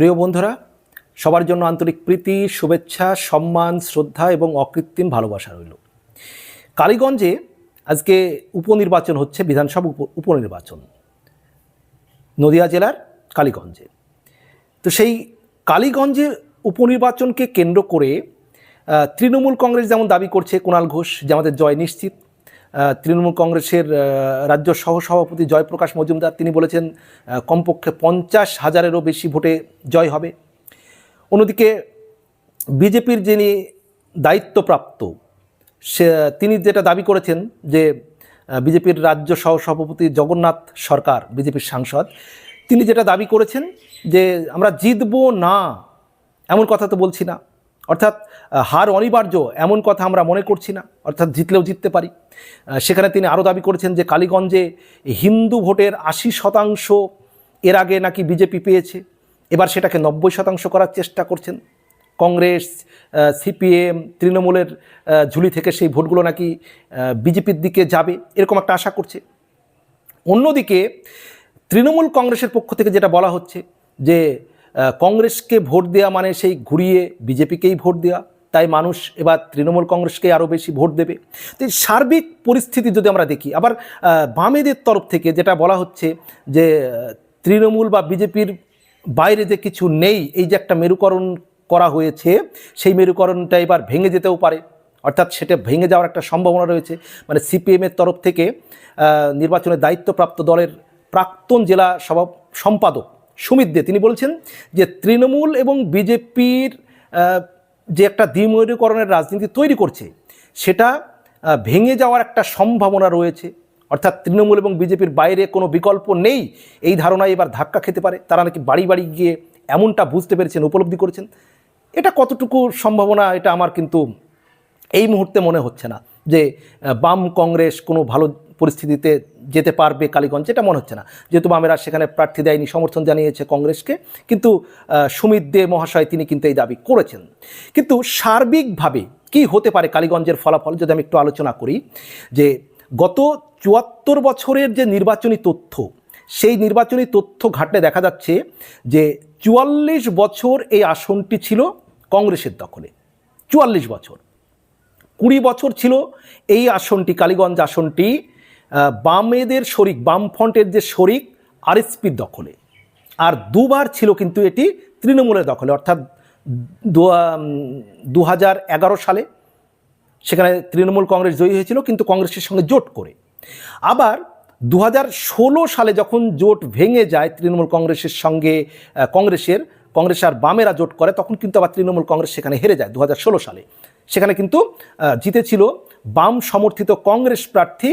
প্রিয় বন্ধুরা, সবার জন্য আন্তরিক প্রীতি, শুভেচ্ছা, সম্মান, শ্রদ্ধা এবং অকৃত্রিম ভালোবাসা রইল। কালীগঞ্জে আজকে উপনির্বাচন হচ্ছে, বিধানসভা উপ- উপনির্বাচন। নদিয়া জেলার কালীগঞ্জে। তো সেই কালীগঞ্জের উপনির্বাচনকে কেন্দ্র করে তৃণমূল কংগ্রেস যেমন দাবি করছে, কুণাল ঘোষ যে আমাদের জয় নিশ্চিত তৃণমূল কংগ্রেসের রাজ্য সহসভাপতি জয়প্রকাশ মজুমদার, তিনি বলেছেন কমপক্ষে পঞ্চাশ হাজারেরও বেশি ভোটে জয় হবে। অন্যদিকে বিজেপির যিনি দায়িত্বপ্রাপ্ত, সে, তিনি যেটা দাবি করেছেন যে বিজেপির রাজ্য সহসভাপতি জগন্নাথ সরকার, বিজেপির সাংসদ, তিনি যেটা দাবি করেছেন যে, আমরা জিতবো না, এমন কথা তো বলছি না। অর্থাৎ হার অনিবার্য এমন কথা আমরা মনে করছি না, অর্থাৎ জিতলেও জিততে পারি। সেখানে তিনি আরও দাবি করেছেন যে কালীগঞ্জে হিন্দু ভোটের আশি শতাংশ এর আগে নাকি বিজেপি পেয়েছে, এবার সেটাকে নব্বই শতাংশ করার চেষ্টা করছেন। কংগ্রেস সিপিএম, তৃণমূলের ঝুলি থেকে সেই ভোটগুলো নাকি বিজেপির দিকে যাবে, এরকম একটা আশা করছে। অন্যদিকে, তৃণমূল কংগ্রেসের পক্ষ থেকে যেটা বলা হচ্ছে যে কংগ্রেসকে ভোট দেওয়া মানে সেই ঘুরিয়ে বিজেপিকেই ভোট দেওয়া তাই মানুষ এবার তৃণমূল কংগ্রেসকে আরও বেশি ভোট দেবে। তো সার্বিক পরিস্থিতি যদি আমরা দেখি, আবার বামেদের তরফ থেকে যেটা বলা হচ্ছে যে তৃণমূল বা বিজেপির বাইরে যে কিছু নেই, এই যে একটা মেরুকরণ করা হয়েছে, সেই মেরুকরণটা এবার ভেঙে যেতেও পারে। অর্থাৎ সেটা ভেঙে যাওয়ার একটা সম্ভাবনা রয়েছে। মানে সিপিএমের তরফ থেকে নির্বাচনের দায়িত্বপ্রাপ্ত দলের প্রাক্তন জেলা সভা সম্পাদক সুমিত দে, তিনি বলছেন যে তৃণমূল এবং বিজেপির যে একটা দ্বিময়ূকরণের রাজনীতি তৈরি করছে, সেটা ভেঙে যাওয়ার একটা সম্ভাবনা রয়েছে। অর্থাৎ তৃণমূল এবং বিজেপির বাইরে কোনো বিকল্প নেই, এই ধারণায় এবার ধাক্কা খেতে পারে। তারা নাকি বাড়ি বাড়ি গিয়ে এমনটা বুঝতে পেরেছেন, উপলব্ধি করেছেন। এটা কতটুকু সম্ভাবনা, এটা আমার কিন্তু এই মুহূর্তে মনে হচ্ছে না যে বাম কংগ্রেস কোনো ভালো পরিস্থিতিতে যেতে পারবে কালীগঞ্জ এটা মনে হচ্ছে না। যেহেতু বামেরা সেখানে প্রার্থী দেয়নি, সমর্থন জানিয়েছে কংগ্রেসকে, কিন্তু সুমিত দে মহাশয় তিনি কিন্তু এই দাবি করেছেন। কিন্তু সার্বিকভাবে কি হতে পারে কালীগঞ্জের ফলাফল, যদি আমি একটু আলোচনা করি, যে গত চুয়াত্তর বছরের যে নির্বাচনী তথ্য, সেই নির্বাচনী তথ্য ঘাটলে দেখা যাচ্ছে যে চুয়াল্লিশ বছর এই আসনটি ছিল কংগ্রেসের দখলে। চুয়াল্লিশ বছর। কুড়ি বছর ছিল এই আসনটি, কালীগঞ্জ আসনটি বামেদের শরিক বামফ্রন্টের যে শরিক, আরএসপির দখলে। আর দুবার ছিল কিন্তু এটি তৃণমূলের দখলে, অর্থাৎ দু হাজার এগারো সালে সেখানে তৃণমূল কংগ্রেস জয়ী হয়েছিল, কিন্তু কংগ্রেসের সঙ্গে জোট করে। আবার দু হাজার ষোলো সালে যখন জোট ভেঙে যায় তৃণমূল কংগ্রেসের সঙ্গে কংগ্রেসের, কংগ্রেস আর বামেরা জোট করে, তখন কিন্তু আবার তৃণমূল কংগ্রেস সেখানে হেরে যায় দু হাজার ষোলো সালে। সেখানে কিন্তু জিতেছিল বাম সমর্থিত কংগ্রেস প্রার্থী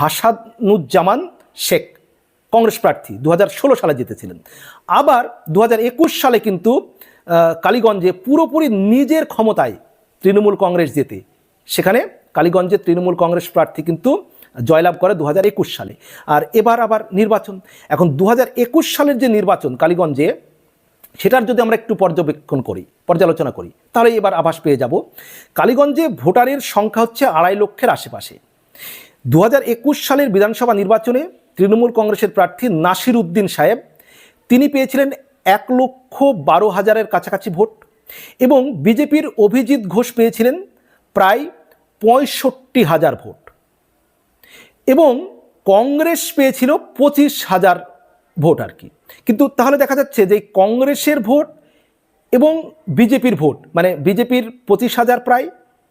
হাসানুজ্জামান শেখ, কংগ্রেস প্রার্থী দু হাজার ষোলো সালে জিতেছিলেন। আবার দু হাজার একুশ সালে কিন্তু কালীগঞ্জে পুরোপুরি নিজের ক্ষমতায় তৃণমূল কংগ্রেস জেতে। সেখানে কালীগঞ্জে তৃণমূল কংগ্রেস প্রার্থী কিন্তু জয়লাভ করে দু হাজার একুশ সালে। আর এবার আবার নির্বাচন। এখন দু হাজার একুশ সালের যে নির্বাচন কালীগঞ্জে সেটার যদি আমরা একটু পর্যবেক্ষণ করি, পর্যালোচনা করি, তাহলে এবার আভাস পেয়ে যাব। কালীগঞ্জে ভোটারের সংখ্যা হচ্ছে আড়াই লক্ষের আশেপাশে। দু হাজার একুশ সালের বিধানসভা নির্বাচনে তৃণমূল কংগ্রেসের প্রার্থী নাসির উদ্দিন সাহেব, তিনি পেয়েছিলেন এক লক্ষ বারো হাজারের কাছাকাছি ভোট এবং বিজেপির অভিজিৎ ঘোষ পেয়েছিলেন প্রায় পঁয়ষট্টি হাজার ভোট এবং কংগ্রেস পেয়েছিল পঁচিশ হাজার ভোট আর কি। কিন্তু তাহলে দেখা যাচ্ছে যে কংগ্রেসের ভোট এবং বিজেপির ভোট মানে বিজেপির পঁচিশ হাজার প্রায়,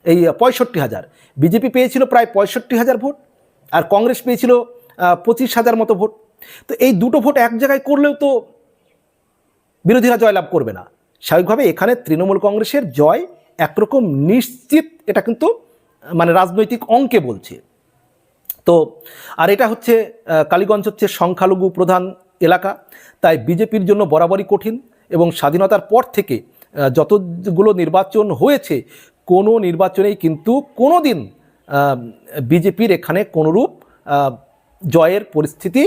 এই পঁয়ষট্টি হাজার। বিজেপি পেয়েছিল প্রায় পঁয়ষট্টি হাজার ভোট আর কংগ্রেস পেয়েছিল পঁচিশ হাজার মতো ভোট। তো এই দুটো ভোট এক জায়গায় করলেও তো বিরোধীরা জয়লাভ করবে না। স্বাভাবিকভাবে এখানে তৃণমূল কংগ্রেসের জয় একরকম নিশ্চিত, এটা কিন্তু মানে রাজনৈতিক অঙ্কে বলছে। তো, আর এটা হচ্ছে কালীগঞ্জ হচ্ছে সংখ্যালঘু প্রধান এলাকা। তাই বিজেপির জন্য বরাবরই কঠিন এবং স্বাধীনতার পর থেকে যতগুলো নির্বাচন হয়েছে, কোনো নির্বাচনেই কিন্তু কোনো দিন বিজেপির এখানে কোনোরূপ জয়ের পরিস্থিতি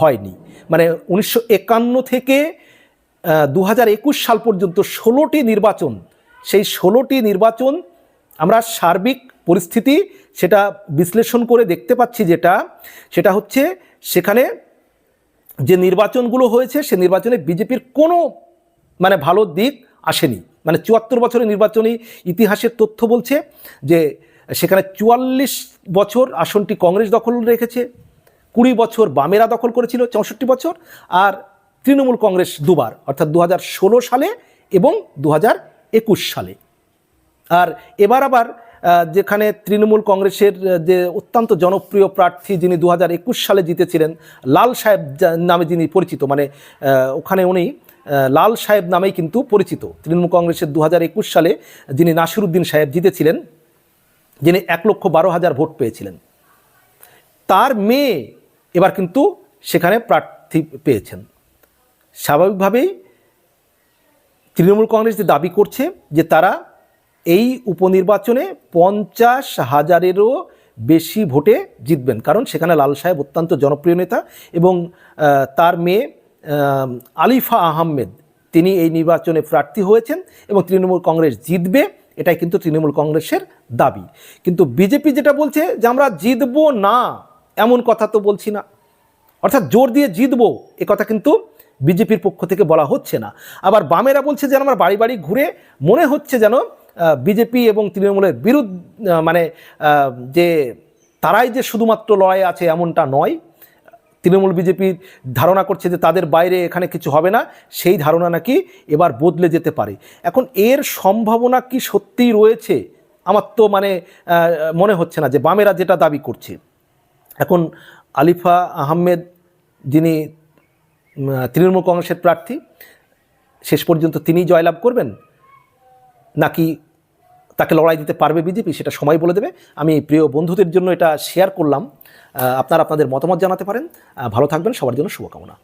হয়নি। মানে উনিশশো একান্ন থেকে দু হাজার একুশ সাল পর্যন্ত ষোলোটি নির্বাচন, সেই ষোলোটি নির্বাচন আমরা সার্বিক পরিস্থিতি সেটা বিশ্লেষণ করে দেখতে পাচ্ছি যেটা, সেটা হচ্ছে সেখানে যে নির্বাচনগুলো হয়েছে, সে নির্বাচনে বিজেপির কোনো মানে ভালো দিক আসেনি। মানে চুয়াত্তর বছরের নির্বাচনী ইতিহাসের তথ্য বলছে যে সেখানে চুয়াল্লিশ বছর আসনটি কংগ্রেস দখল রেখেছে, কুড়ি বছর বামেরা দখল করেছিল, চৌষট্টি বছর, আর তৃণমূল কংগ্রেস দুবার, অর্থাৎ দু হাজার ষোলো সালে এবং দু হাজার একুশ সালে। আর এবার আবার যেখানে তৃণমূল কংগ্রেসের যে অত্যন্ত জনপ্রিয় প্রার্থী যিনি দু হাজার একুশ সালে জিতেছিলেন, লাল সাহেব নামে যিনি পরিচিত মানে ওখানে উনি লাল সাহেব নামেই কিন্তু পরিচিত। তৃণমূল কংগ্রেসের দু হাজার একুশ সালে যিনি নাসিরুদ্দিন সাহেব জিতেছিলেন, যিনি এক লক্ষ বারো হাজার ভোট পেয়েছিলেন। তার মেয়ে এবার কিন্তু সেখানে প্রার্থী পেয়েছেন। স্বাভাবিকভাবেই তৃণমূল কংগ্রেস যে দাবি করছে যে তারা এই উপনির্বাচনে পঞ্চাশ হাজারেরও বেশি ভোটে জিতবেন। কারণ সেখানে লাল সাহেব অত্যন্ত জনপ্রিয় নেতা এবং তার মেয়ে আলিফা আহমেদ, তিনি এই নির্বাচনে প্রার্থী হয়েছেন এবং তৃণমূল কংগ্রেস জিতবে, এটাই কিন্তু তৃণমূল কংগ্রেসের দাবি। কিন্তু বিজেপি যেটা বলছে যে আমরা জিতবো না, এমন কথা তো বলছি না। অর্থাৎ জোর দিয়ে জিতবো, এ কথা কিন্তু বিজেপির পক্ষ থেকে বলা হচ্ছে না। আবার বামেরা বলছে যে, আমরা বাড়ি বাড়ি ঘুরে মনে হচ্ছে যেন বিজেপি এবং তৃণমূলের বিরুদ্ধ মানে যে তারাই যে শুধুমাত্র লড়াই আছে এমনটা নয়, তৃণমূল বিজেপি ধারণা করছে যে তাদের বাইরে এখানে কিছু হবে না, সেই ধারণা নাকি এবার বদলে যেতে পারে। এখন এর সম্ভাবনা কি সত্যিই রয়েছে? আমার তো মানে মনে হচ্ছে না যে বামেরা যেটা দাবি করছে। এখন আলিফা আহমেদ যিনি তৃণমূল কংগ্রেসের প্রার্থী, শেষ পর্যন্ত তিনিই জয়লাভ করবেন? নাকি তাকে লড়াই দিতে পারবে বিজেপি, সেটা সময় বলে দেবে। আমি প্রিয় বন্ধুদের জন্য এটা শেয়ার করলাম। আপনারা আপনাদের মতামত জানাতে পারেন। ভালো থাকবেন। সবার জন্য শুভকামনা।